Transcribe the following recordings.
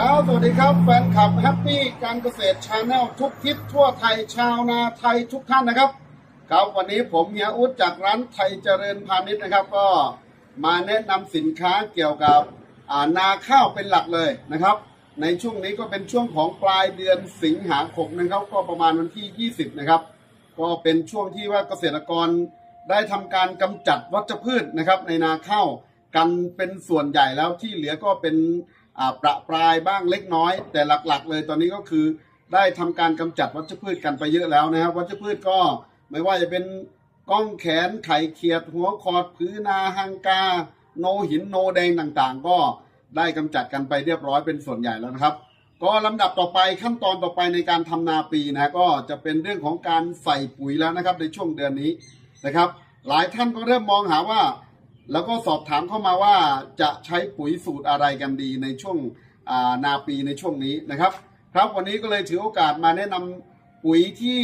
ครับสวัสดีครับแฟนคลับแฮปปี้การเกษตรชาแนลทุกทิศทั่วไทยชาวนาไทยทุกท่านนะครับ ครับวันนี้ผมเฮียอุดจากร้านไทยเจริญพาณิชย์นะครับ ก็มาแนะนำสินค้าเกี่ยวกับนาข้าวเป็นหลักเลยนะครับ ในช่วงนี้ก็เป็นช่วงของปลายเดือนสิงหาคมนะครับ ก็ประมาณวันที่ 20 นะครับ ก็เป็นช่วงที่ว่าเกษตรกรได้ทำการกำจัดวัชพืชนะครับ ในนาข้าวกันเป็นส่วนใหญ่แล้วที่เหลือก็เป็น ประปรายบ้างเล็กน้อย แต่หลักๆ เลยตอนนี้ก็คือได้ทำการกำจัดวัชพืชกันไปเยอะแล้วนะครับวัชพืชก็ไม่ว่าจะเป็นก้องแขนไข่เขียด หัวคอดพื้นาหังกา โนหินโนแดงต่างๆ ก็ได้กำจัดกันไปเรียบร้อยเป็นส่วนใหญ่แล้วนะครับ ก็ลำดับต่อไปขั้นตอนต่อไปในการทำนาปีนะก็จะเป็นเรื่องของการใส่ปุ๋ยแล้วนะครับในช่วงเดือนนี้นะครับ หลายท่านก็เริ่มมองหาว่า แล้วก็สอบถามเข้ามาว่าจะใช้ปุ๋ยสูตรอะไรกันดีในช่วงานาปีในช่วงนี้นะครับ ครับวันนี้ก็เลยถือโอกาสมาแนะนำปุ๋ยที่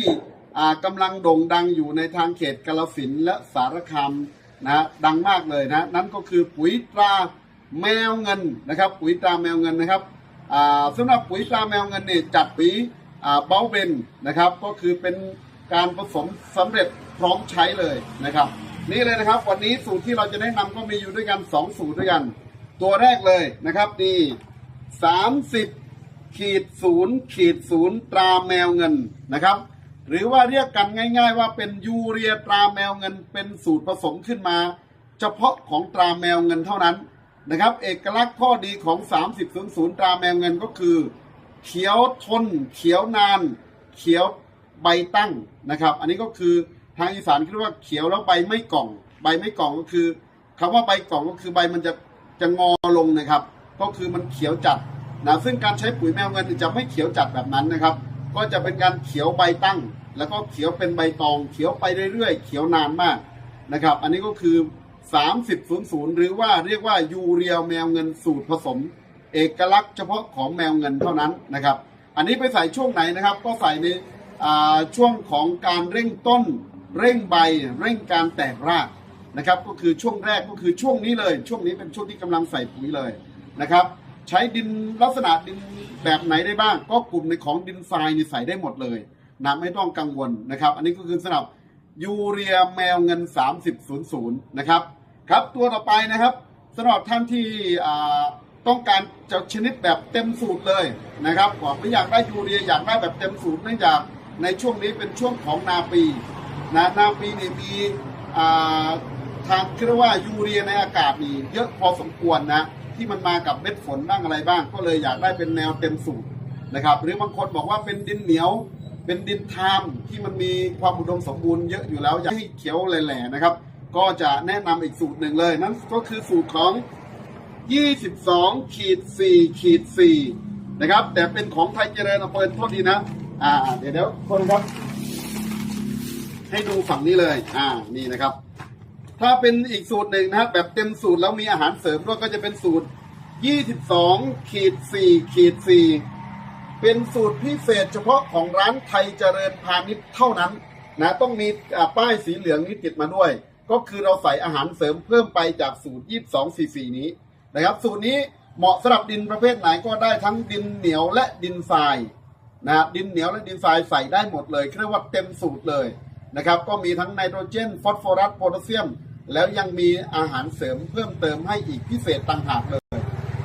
อ่ากำลังโด่งดังอยู่ในทางเขตกาลสินและสารคามนะดังมากเลยนะนั่นก็คือปุ๋ยตราแมวเงินนะครับ ปุ๋ยตราแมวเงินนะครับอ่าสำหรับปุ๋ยตราแมวเงินเนี่ยจัดปุ๋ยอ่าเบลเบนนะครับ ก็คือเป็นการผสมสำเร็จพร้อมใช้เลยนะครับ นี่เลยนะครับ วันนี้สูตรที่เราจะแนะนำก็มีอยู่ด้วยกัน 2 สูตรด้วยกัน ตัวแรกเลยนะครับนี่30ขีดศูนย์ขีดศูนย์ตราแมวเงินนะครับ หรือว่าเรียกกันง่าย ๆ ว่าเป็นยูเรียตราแมวเงิน เป็นสูตรผสมขึ้นมา เฉพาะของตราแมวเงินเท่านั้นนะครับ เอกลักษณ์ข้อดีของ 3000 ตราแมวเงินก็คือ เขียวทน เขียวนาน เขียวใบตั้งนะครับ อันนี้ก็คือ ทางอีสานเรียกว่าเขียวแล้วใบไม่กล่อง ใบไม่กล่องก็คือคำว่าใบกล่องก็คือใบมันจะจะงอลงนะครับ ก็คือมันเขียวจัดนะซึ่งการใช้ปุ๋ยแมวเงินจะไม่เขียวจัดแบบนั้นนะครับ ก็จะเป็นการเขียวใบตั้ง แล้วก็เขียวเป็นใบตอง เขียวไปเรื่อยๆ เขียวนานมากนะครับ อันนี้ก็คือ 3000 หรือว่าเรียกว่ายูเรียแมวเงินสูตรผสม เอกลักษณ์เฉพาะของแมวเงินเท่านั้นนะครับ อันนี้ไปใส่ช่วงไหนนะครับ ก็ใส่ในช่วงของการเร่งต้น เร่งใบเร่งการแตกรากนะครับ ก็คือช่วงแรกก็คือช่วงนี้เลย ช่วงนี้เป็นช่วงที่กำลังใส่ปุ๋ยเลยนะครับ ใช้ดินลักษณะดินแบบไหนได้บ้าง ก็กลุ่มในของดินทรายนี่ใส่ได้หมดเลยนะไม่ต้องกังวลนะครับ อันนี้ก็คือสำหรับยูเรียแมวเงิน 3000 นะครับครับตัวต่อไปนะครับสำหรับท่านที่ต้องการจะชนิดแบบเต็มสูตรเลยนะครับบอกไม่อยากได้ยูเรียอยากได้แบบเต็มสูตรเนื่องจากในช่วงนี้เป็นช่วงของนาปี นะนาปีนี่มีทางเรียกว่ายูเรียในอากาศนี่เยอะพอสมควรนะที่มันมากับเม็ดฝนบ้างอะไรบ้าง ก็เลยอยากได้เป็นแนวเต็มสูตรนะครับ หรือบางคนบอกว่าเป็นดินเหนียวเป็นดินทามที่มันมีความอุดมสมบูรณ์เยอะอยู่แล้วอยากให้เขียวแหล่ๆนะครับ ก็จะแนะนำอีกสูตรหนึ่งเลยนั่นก็คือสูตรของ 22ขีด4ขีด4นะครับ แต่เป็นของไทยเจริญอำเภอโทษดีนะ อ่า เดี๋ยวเดี๋ยวคนครับ ให้ดูฝั่งนี้เลย อ่า นี่นะครับ ถ้าเป็นอีกสูตรหนึ่งนะครับแบบเต็มสูตรแล้วมีอาหารเสริมด้วยก็จะเป็นสูตร 22ขีด4ขีด4เป็นสูตรพิเศษเฉพาะของร้านไทยเจริญพาณิชย์เท่านั้นนะต้องมีป้ายสีเหลืองนี้ติดมาด้วย ก็คือเราใส่อาหารเสริมเพิ่มไปจากสูตร 22ซีซีนี้นะครับ สูตรนี้เหมาะสำหรับดินประเภทไหนก็ได้ทั้งดินเหนียวและดินทรายนะดินเหนียวและดินทรายใส่ได้หมดเลยเรียกว่าเต็มสูตรเลย นะครับ ก็มีทั้งไนโตรเจน ฟอสฟอรัส โพแทสเซียม แล้วยังมีอาหารเสริมเพิ่มเติมให้อีกพิเศษต่างหากเลย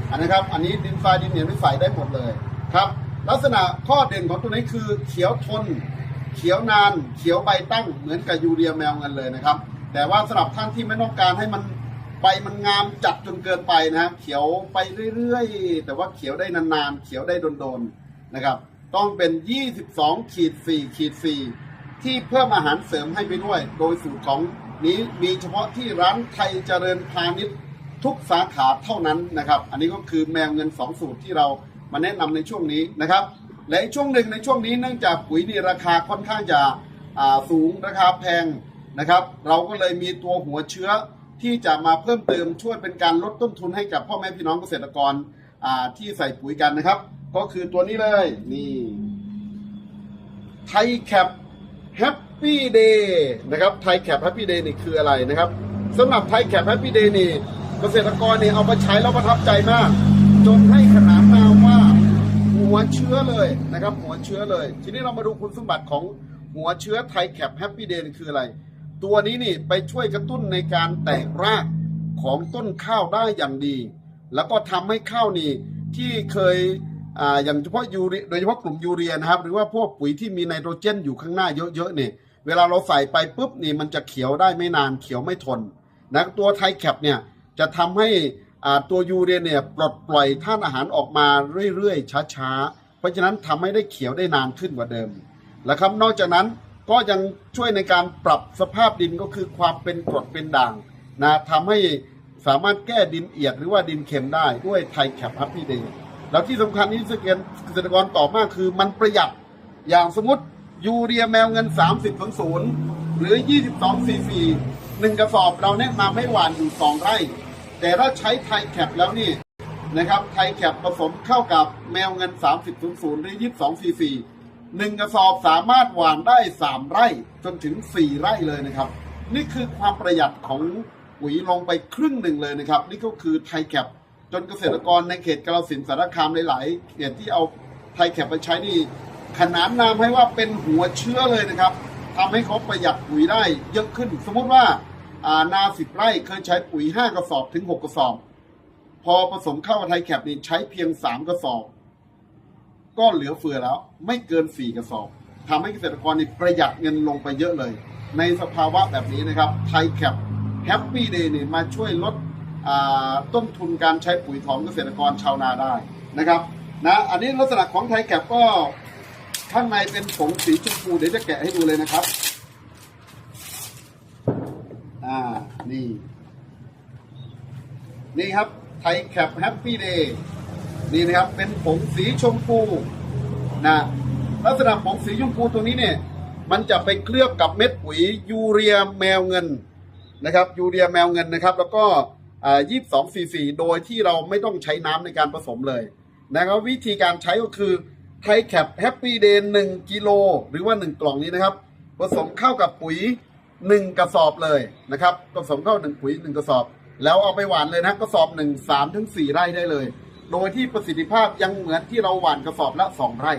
อันนะครับ อันนี้ดินทรายดินเหนียวนี่ใสได้หมดเลยครับ ลักษณะข้อเด่นของตัวนี้คือเขียวทน เขียวนาน เขียวใบตั้งเหมือนกับยูเรียแมวเงินเลยนะครับ แต่ว่าสำหรับท่านที่ไม่ต้องการให้มันใบมันงามจัดจนเกินไปนะฮะเขียวไปเรื่อยๆ แต่ว่าเขียวได้นานๆ เขียวได้โดนๆนะครับ ต้องเป็น 22ขีด4ขีด4 ที่เพิ่มอาหารเสริมให้ไปด้วย โดยสูตรของนี้มีเฉพาะที่ร้านไทยเจริญพาณิชย์ทุกสาขาเท่านั้นนะครับ อันนี้ก็คือแมวเงิน 2 สูตรที่เรามาแนะนำในช่วงนี้นะครับ และช่วงหนึ่งในช่วงนี้เนื่องจากปุ๋ยนี่ราคาค่อนข้างจะสูงราคาแพงนะครับ เราก็เลยมีตัวหัวเชื้อที่จะมาเพิ่มเติมช่วยเป็นการลดต้นทุนให้กับพ่อแม่พี่น้องเกษตรกรที่ใส่ปุ๋ยกันนะครับ ก็คือตัวนี้เลยนี่ไทยแคป แฮปปี้เดย์นะครับไทยแคปแฮปปี้เดย์นี่คืออะไรนะครับสำหรับไทยแคปแฮปปี้เดย์นี่เกษตรกรเนี่ยเอามาใช้แล้วประทับใจมาก จนให้ขนานนามว่าหัวเชื้อเลยนะครับ หัวเชื้อเลย ทีนี้เรามาดูคุณสมบัติของหัวเชื้อไทยแคปแฮปปี้เดย์คืออะไร ตัวนี้นี่ไปช่วยกระตุ้นในการแตกรากของต้นข้าวได้อย่างดี แล้วก็ทำให้ข้าวนี่ที่เคย อ่าอย่างเฉพาะยูเรียโดยเฉพาะกลุ่มยูเรียนะครับ หรือว่าพวกปุ๋ยที่มีไนโตรเจนอยู่ข้างหน้าเยอะๆเนี่ยเวลาเราใส่ไปปุ๊บนี่มันจะเขียวได้ไม่นานเขียวไม่ทนนะตัวไทแคปเนี่ยจะทำให้อ่าตัวยูเรียเนี่ยปลดปล่อยธาตุอาหารออกมาเรื่อยๆช้าๆ เพราะฉะนั้นทำให้ได้เขียวได้นานขึ้นกว่าเดิมแล้วครับนอกจากนั้นก็ยังช่วยในการปรับสภาพดินก็คือความเป็นกรดเป็นด่างนะทำให้สามารถแก้ดินเอียดหรือว่าดินเค็มได้ด้วยไทแคปฮับปี้เดย์ แล้วที่สำคัญที่เกษตรกรตอบมากคือมันประหยัดอย่างสมมติยูเรียแมวเงิน 30ถึง0หรือ 22 cc หนึ่งกระสอบเราแนะนำให้หว่านอยู่ 2 ไร่ แต่ถ้าใช้ไทแคปแล้วนี่นะครับไทยแคปผสมเข้ากับแมวเงิน 30 0หรือ 22 cc หนึ่งกระสอบสามารถหว่านได้ 3 ไร่จนถึง 4 ไร่เลยนะครับ นี่คือความประหยัดของปุ๋ยลงไปครึ่งหนึ่งเลยนะครับ นี่ก็คือไทยแคป จนเกษตรกรในเขตกาฬสินสารคามหลาย ๆ เขตที่เอาไทยแคปไปใช้นี่ขนานนามให้ว่าเป็นหัวเชื้อเลยนะครับทำให้เขาประหยัดปุ๋ยได้เยอะขึ้น สมมติว่านาสิบไร่เคยใช้ปุ๋ย5กระสอบถึง6กระสอบ พอผสมเข้ากับไทยแคปนี่ใช้เพียง3กระสอบ ก็เหลือเฟือแล้ว ไม่เกิน4กระสอบทำให้เกษตรกรนี่ประหยัดเงินลงไปเยอะเลย ในสภาวะแบบนี้นะครับไทยแคปแฮปปี้เดย์นี่มาช่วยลด ต้นทุนการใช้ปุ๋ยของเกษตรกรชาวนาได้นะครับนะอันนี้ลักษณะของไทยแคปก็ข้างในเป็นผงสีชมพูเดี๋ยวจะแกะให้ดูเลยนะครับอ่านี่ นี่ครับไทยแคปแฮปปี้เดย์นี่นะครับเป็นผงสีชมพูนะลักษณะผงสีชมพูตัวนี้เนี่ยมันจะไปเคลือบกับเม็ดปุ๋ยยูเรียแมวเงินนะครับยูเรียแมวเงินนะครับ แล้วก็ ยี่สิบสองซีซีโดยที่เราไม่ต้องใช้น้ำในการผสมเลยนะครับวิธีการใช้ก็คือไทแคปแฮปปี้เดย์หนึ่งกิโลหรือว่า 1 กล่องนี้นะครับ ผสมเข้ากับปุ๋ย 1 กระสอบเลยนะครับผสมเข้าหนึ่งปุ๋ย 1 กระสอบ แล้วเอาไปหว่านเลยนะกระสอบหนึ่งสามถึงสี่ไร่ได้เลย โดยที่ประสิทธิภาพยังเหมือนที่เราหว่านกระสอบละสองไร่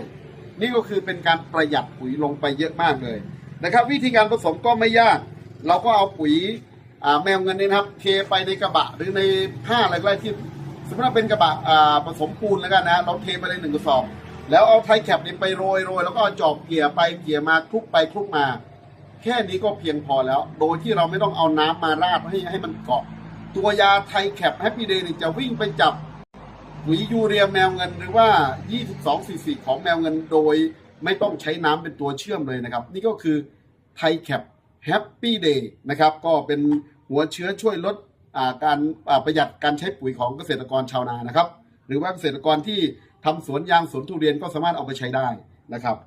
นี่ก็คือเป็นการประหยัดปุ๋ยลงไปเยอะมากเลยนะครับ วิธีการผสมก็ไม่ยาก เราก็เอาปุ๋ย แมวเงินนี่นะครับเทไปในกระบะหรือในผ้าอะไรก็ได้ที่สมมติว่าเป็นกระบะผสมปูนแล้วกันนะเราเทไปในหนึ่งกระสอบ แล้วเอาไทแคปนี่ไปโรยโรยแล้วก็เอาจอบเกี่ยไปเกี่ยมาคลุกไปคลุกมา แค่นี้ก็เพียงพอแล้ว โดยที่เราไม่ต้องเอาน้ำมาราดให้ให้มันเกาะ ตัวยาไทแคปแฮปปี้เดย์นี่จะวิ่งไปจับปุ๋ยยูเรียแมวเงินหรือว่า 22 cc ของแมวเงินโดยไม่ต้องใช้น้ำเป็นตัวเชื่อมเลยนะครับ นี่ก็คือไทแคป แฮปปี้เดย์นะครับก็เป็นหัวเชื้อช่วยลดาการาประหยัดการใช้ปุ๋ยของเกษตรกรชาวนานะครับ หรือว่าเกษตรกรที่ทำสวนยางสวนทุเรียนก็สามารถเอาไปใช้ได้นะครับ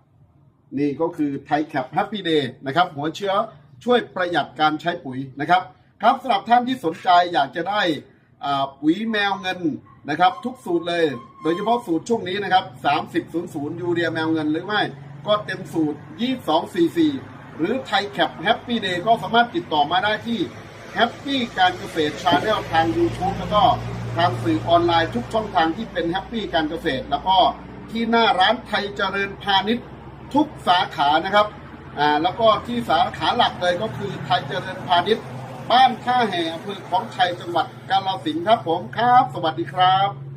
นี่ก็คือไทยแคปแฮปปี้เดย์นะครับหัวเชื้อช่วยประหยัดการใช้ปุ๋ยนะครับ ครับสำหรับท่านที่สนใจอยากจะได้ปุ๋ยแมวเงินนะครับ ทุกสูตรเลย โดยเฉพาะสูตรช่วงนี้นะครับ 30 00 ยูเรียแมวเงินหรือไม่ ก็เต็มสูตร 22 cc หรือไทยแคปแฮปปี้เดย์ก็สามารถติดต่อมาได้ที่แฮปปี้การเกษตรชาแนลทาง YouTube แล้วก็ทางสื่อออนไลน์ทุกช่องทางที่เป็นแฮปปี้การเกษตร แล้วก็ที่หน้าร้านไทยเจริญพาณิชย์ทุกสาขานะครับอ่าแล้วก็ที่สาขาหลักเลยก็คือไทยเจริญพาณิชย์บ้านท่าแห่อำเภอของชัยจังหวัดกาฬสินธุ์ครับผมครับ สวัสดีครับ